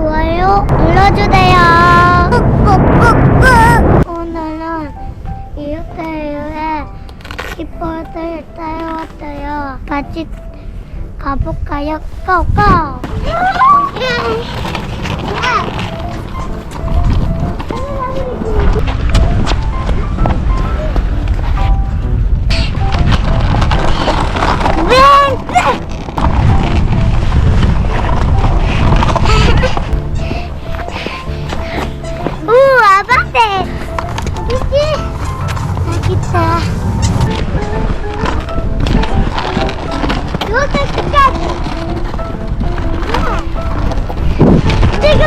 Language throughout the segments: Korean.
좋아요 눌러주세요. 오늘은 이웃대유에 깃발을 따라왔어요. 같이 가볼까요? 고고! 지! 지금!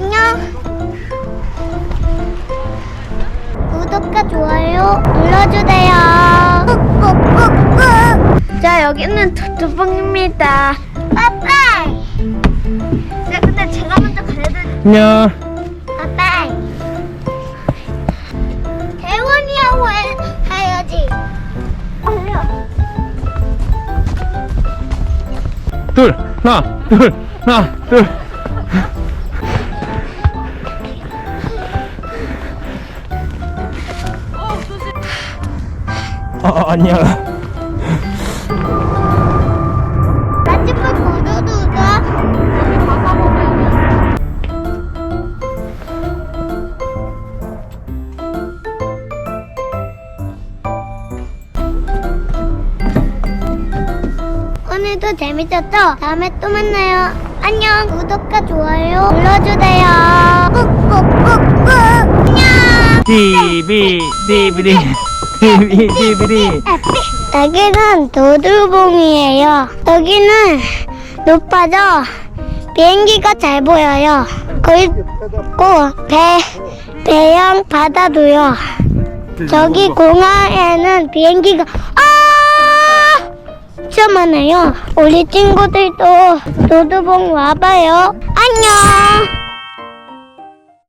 안녕! 구독과 좋아요 눌러주세요. 여기는 두두봉입니다. 빠빠이. 네, 근데 제가 먼저 가야 돼. 안녕. 빠빠이. 대원이하고 해, 해야지. 둘, 하나, 둘, 하나, 둘. 어, 어, 안녕. 오늘도 재밌었죠? 다음에 또 만나요. 안녕. 구독과 좋아요 눌러주세요. 꾹꾹꾹꾹. 안녕. DVD, DVD, DVD, DVD. 여기는 도들봉이에요. 여기는 높아져 비행기가 잘 보여요. 그리고 배 배양 바다도요. 저기 공항에는 비행기가 아 좀 많아요. 우리 친구들도 도드봉 와봐요. 안녕.